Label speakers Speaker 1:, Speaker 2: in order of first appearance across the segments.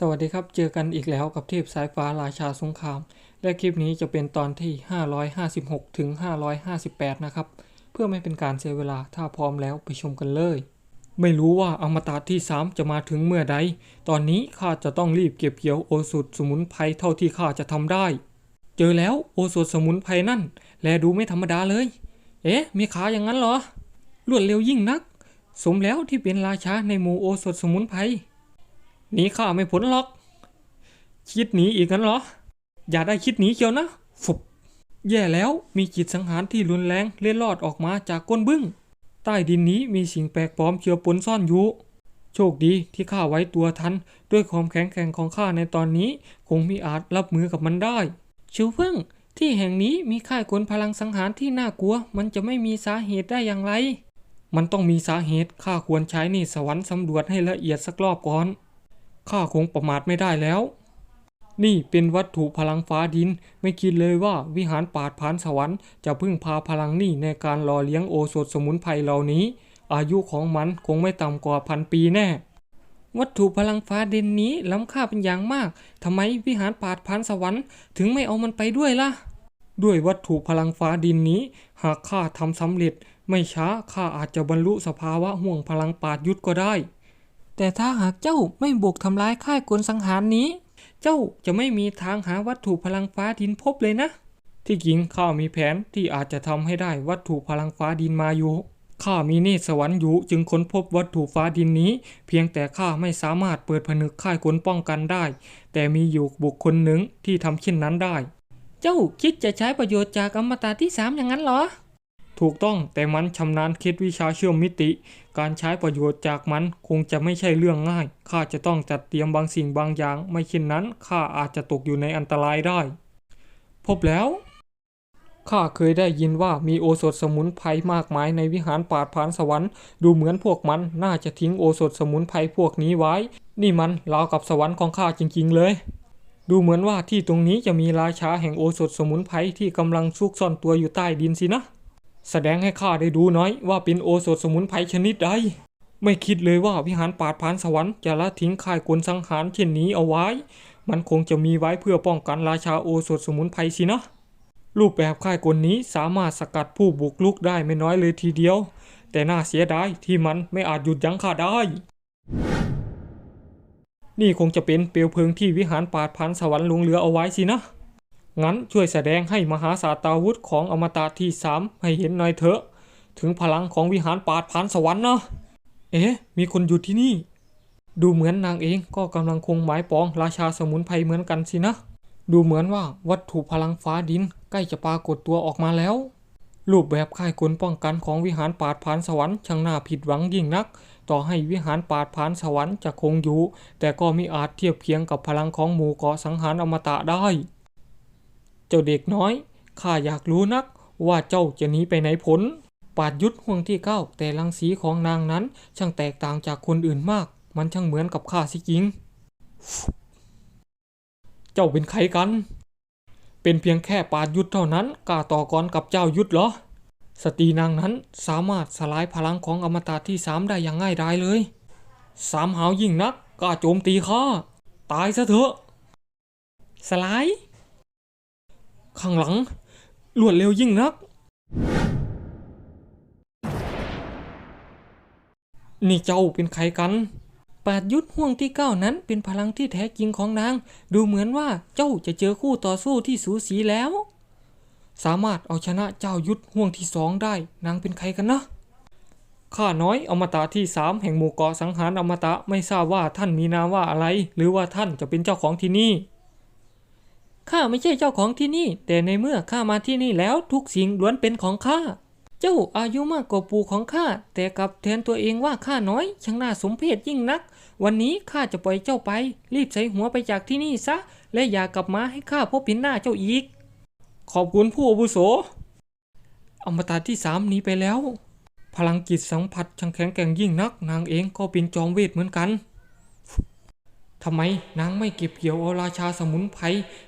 Speaker 1: สวัสดีครับ เจอกันอีกแล้วกับเทพสายฟ้าราชาสงคราม และคลิปนี้จะเป็นตอนที่ 556 ถึง 558 นะครับ เพื่อไม่เป็นการเสียเวลาถ้าพร้อมแล้วไปชมกันเลย ไม่รู้ว่าอมตะที่ 3 จะมาถึงเมื่อใด ตอนนี้ข้าจะต้องรีบเก็บเกี่ยวโอสถสมุนไพรเท่าที่ข้าจะทำได้ เจอแล้วโอสถสมุนไพรนั่น แลดูไม่ธรรมดาเลย เอ๊ะ มีขาอย่างนั้นเหรอ รวดเร็วยิ่งนัก สมแล้วที่เป็นราชาในหมู่โอสถสมุนไพร หนีข้าไม่พ้นหรอก คิดหนีอีกงั้นเหรอ อย่าได้คิดหนีเชียวนะ ฟุบ แย่แล้ว มีจิตสังหารที่รุนแรงเล็ดลอดออกมาจากก้นบึ้ง ใต้ดินนี้มีสิ่งแปลกปลอมเชื้อปนซ่อนอยู่ โชคดีที่ข้าไว้ตัวทัน ด้วยความแข็งแกร่งของข้าในตอนนี้ คงมีอาจรับมือกับมันได้ ชิวเพิ่ง ที่แห่งนี้มีค่ายกลพลังสังหารที่น่ากลัว มันจะไม่มีสาเหตุได้อย่างไร มันต้องมีสาเหตุ ข้าควรใช้นี่สวรรค์สำรวจให้ละเอียดสักรอบก่อน ข้าคงประมาทไม่ได้แล้ว นี่เป็นวัตถุพลังฟ้าดิน ไม่คิดเลยว่าวิหารปาดผานสวรรค์จะพึ่งพาพลังนี่ในการหล่อเลี้ยงโอสถสมุนไพรเหล่านี้ อายุของมันคงไม่ต่ำกว่าพันปีแน่วัตถุพลังฟ้าดินนี้ล้ำค่าเป็นอย่างมาก ทำไมวิหารปาดผานสวรรค์ถึงไม่เอามันไปด้วยล่ะ ด้วยวัตถุพลังฟ้าดินนี้ หากข้าทำสำเร็จ ไม่ช้าข้าอาจจะบรรลุสภาวะห่วงพลังปาดยุทธก็ได้ แต่ถ้าหากเจ้าไม่บุกทำลายค่ายกลสังหารนี้ เจ้าจะไม่มีทางหาวัตถุพลังฟ้าดินพบเลยนะ ที่จริงข้ามีแผนที่อาจจะทำให้ได้วัตถุพลังฟ้าดินมาอยู่ข้ามีเนตรสวรรค์อยู่จึงค้นพบวัตถุฟ้าดินนี้ เพียงแต่ข้าไม่สามารถเปิดผนึกค่ายกลป้องกันได้ แต่มีอยู่บุคคลหนึ่งที่ทำเช่นนั้นได้ เจ้าคิดจะใช้ประโยชน์จากอมตะที่สามอย่างนั้นเหรอ ถูกต้องแต่มันชำนาญคิดวิชาเชื่อมมิติ การใช้ประโยชน์จากมันคงจะไม่ใช่เรื่องง่าย ข้าจะต้องจัดเตรียมบางสิ่งบางอย่าง ไม่เช่นนั้นข้าอาจจะตกอยู่ในอันตรายได้ พบแล้ว ข้าเคยได้ยินว่ามีโอสถสมุนไพรมากมายในวิหารปาผานสวรรค์ ดูเหมือนพวกมันน่าจะทิ้งโอสถสมุนไพรพวกนี้ไว้ นี่มันราวกับสวรรค์ของข้าจริง ๆ เลยดูเหมือนว่าที่ตรงนี้จะมีราชาแห่งโอสถสมุนไพรที่กำลังซุกซ่อนตัวอยู่ใต้ดินสินะ แสดงให้ข้าได้ดูหน้อยว่าเป็นโอสถสมุนไพรชนิดใด ไม่คิดเลยว่าวิหารปาดผานสวรรค์จะละทิ้งค่ายกลสังหารเช่นนี้เอาไว้ มันคงจะมีไว้เพื่อป้องกันราชาโอสถสมุนไพรสินะ รูปแบบค่ายกลนี้สามารถสกัดผู้บุกลุกได้ไม่น้อยเลยทีเดียว แต่น่าเสียดายที่มันไม่อาจหยุดยั้งข้าได้ นี่คงจะเป็นเปลวเพลิงที่วิหารปาดพันสวรรค์ลงเหลือเอาไว้สินะ งั้นช่วยแสดงให้มหาศาตาวุธของอมตะที่สามให้เห็นหน่อยเถอะ ถึงพลังของวิหารปาดพันสวรรค์นะเอ๊ะ มีคนอยู่ที่นี่ ดูเหมือนนางเองก็กำลังคงหมายปองราชาสมุนไพรเหมือนกันสินะ ดูเหมือนว่าวัตถุพลังฟ้าดินใกล้จะปรากฏตัวออกมาแล้ว รูปแบบค่ายกลป้องกันของวิหารปาดผานสวรรค์ช่างน่าผิดหวังยิ่งนัก ต่อให้วิหารปาดผานสวรรค์จะคงอยู่ แต่ก็มิอาจเทียบเคียงกับพลังของหมู่เกาะสังหารอมตะได้ เจ้าเด็กน้อย ข้าอยากรู้นักว่าเจ้าจะหนีไปไหนผล ปาดยุทธห่วงที่เก้าแต่รังสีของนางนั้น ช่างแตกต่างจากคนอื่นมาก มันช่างเหมือนกับข้าสิจริง เจ้าเป็นใครกัน เป็นเพียงแค่ปาดยุทธเท่านั้นกล้าต่อกรกับเจ้ายุทธเหรอ สตรีนางนั้นสามารถสลายพลังของอมตะที่สามได้อย่างง่ายดายเลย สามหาวยิ่งนักกล้าโจมตีข้าตายซะเถอะสลาย ข้างหลังรวดเร็วยิ่งนัก นี่เจ้าเป็นใครกันปาดยุทธห่วงที่เก้านั้นเป็นพลังที่แท้จริงของนาง ดูเหมือนว่าเจ้าจะเจอคู่ต่อสู้ที่สูสีแล้ว สามารถเอาชนะเจ้ายุทธห่วงที่สองได้ นางเป็นใครกันนะข้าน้อยอมตะที่สามแห่งหมู่เกาะสังหารอมตะไม่ทราบว่าท่านมีนามว่าอะไร หรือว่าท่านจะเป็นเจ้าของที่นี่ ข้าไม่ใช่เจ้าของที่นี่ แต่ในเมื่อข้ามาที่นี่แล้วทุกสิ่งล้วนเป็นของข้า เจ้าอายุมากกว่าปู่ของข้า แต่กลับแทนตัวเองว่าข้าน้อย ช่างน่าสมเพชยิ่งนัก วันนี้ข้าจะปล่อยเจ้าไป รีบใส่หัวไปจากที่นี่ซะ และอย่ากลับมาให้ข้าพบเห็นหน้าเจ้าอีก ขอบคุณผู้อาวุโส อมตะที่สามหนีไปแล้ว พลังจิตสัมผัสช่างแข็งแกร่งยิ่งนัก นางเองก็เป็นจอมเวทเหมือนกัน ทำไมนางไม่เก็บเกี่ยวเอาราชาสมุนไพร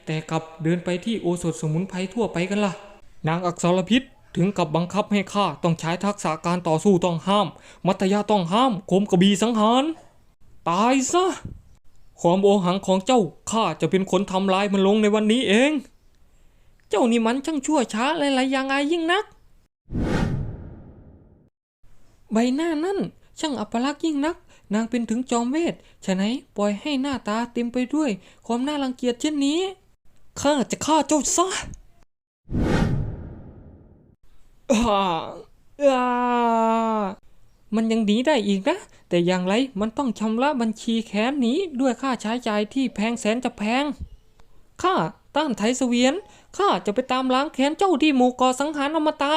Speaker 1: แต่กลับเดินไปที่โอสถสมุนไพรทั่วไปกันล่ะ นางอักษรพิษถึงกับบังคับให้ข้าต้องใช้ทักษะการต่อสู้ต้องห้าม มัตยาต้องห้ามคมกระบีสังหาร ตายซะคความโอหังของเจ้าข้าจะเป็นคนทำลายมันลงในวันนี้เอง เจ้านี่มันช่างชั่วช้าหลายๆอย่างอายยิ่งนัก ใบหน้านั่นช่างอัปลักษณ์ยิ่งนัก นางเป็นถึงจอมเวทฉะไหนปล่อยให้หน้าตาเต็มไปด้วย ความน่ารังเกียจเช่นนี้ ข้าจะฆ่าเจ้าซะมันยังหนีได้อีกนะ แต่อย่างไรมันต้องชำระบัญชีแค้นนี้ด้วยค่าใช้จ่ายที่แพงแสนจะแพง ข้าต้านไทยเสวียน ข้าจะไปตามล้างแค้นเจ้าที่หมู่ก่อสังหารอมตะ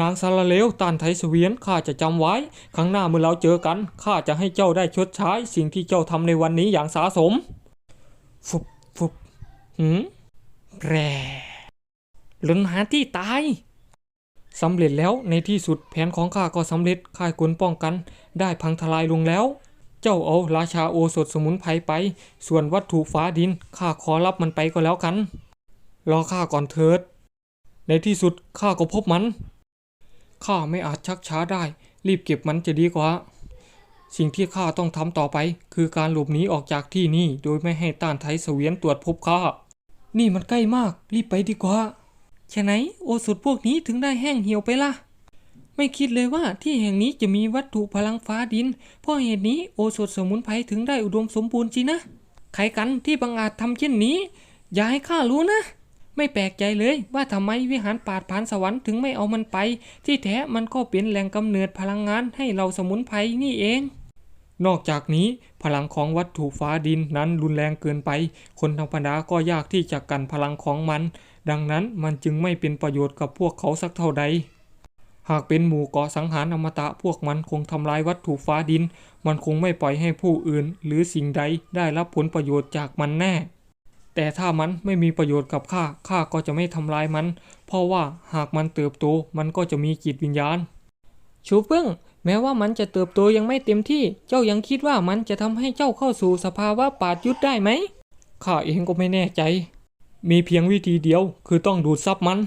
Speaker 1: นางสารเลวตานไทยเสวียนข้าจะจำไว้ ครั้งหน้าเมื่อเราเจอกันข้าจะให้เจ้าได้ชดใช้สิ่งที่เจ้าทำในวันนี้อย่างสาสม ฟุบฟุบหืมแร่หลนหาที่ตายสำเร็จแล้วในที่สุดแผนของข้าก็สำเร็จค่ายกลป้องกัน ได้พังทลายลงแล้ว เจ้าเอาราชาโอสถสมุนไพรไป ส่วนวัตถุฟ้าดินข้าขอรับมันไปก็แล้วกัน รอข้าก่อนเถิด ในที่สุดข้าก็พบมัน ข้าไม่อาจชักช้าได้ รีบเก็บมันจะดีกว่า สิ่งที่ข้าต้องทำต่อไป คือการหลบหนีออกจากที่นี่ โดยไม่ให้ต้านไทยเสวียนตรวจพบข้า นี่มันใกล้มาก รีบไปดีกว่าฉะไหนโอสถพวกนี้ถึงได้แห้งเหี่ยวไปล่ะ ไม่คิดเลยว่าที่แห่งนี้จะมีวัตถุพลังฟ้าดิน เพราะเหตุนี้โอสถสมุนไพรถึงได้อุดมสมบูรณ์สินะ ใครกันที่บังอาจทำเช่นนี้ อย่าให้ข้ารู้นะ ไม่แปลกใจเลยว่าทำไมวิหารปาดผานสวรรค์ถึงไม่เอามันไป ที่แท้มันก็เป็นแหล่งกำเนิดพลังงานให้เราสมุนไพรนี่เอง นอกจากนี้พลังของวัตถุฟ้าดินนั้นรุนแรงเกินไป คนธรรมดาก็ยากที่จะกันพลังของมัน ดังนั้นมันจึงไม่เป็นประโยชน์กับพวกเขาสักเท่าใดหากเป็นหมู่เกาะสังหารอมตะพวกมันคงทำลายวัตถุฟ้าดิน มันคงไม่ปล่อยให้ผู้อื่น หรือสิ่งใดได้รับผลประโยชน์จากมันแน่ แต่ถ้ามันไม่มีประโยชน์กับข้าข้าก็จะไม่ทำลายมัน เพราะว่าหากมันเติบโตมันก็จะมีจิตวิญญาณ ชูเปิ้ง แม้ว่ามันจะเติบโตยังไม่เต็มที่ เจ้ายังคิดว่ามันจะทำให้เจ้าเข้าสู่สภาวะปาดยุดได้ไหมข้าเองก็ไม่แน่ใจ มีเพียงวิธีเดียวคือต้องดูดซับมัน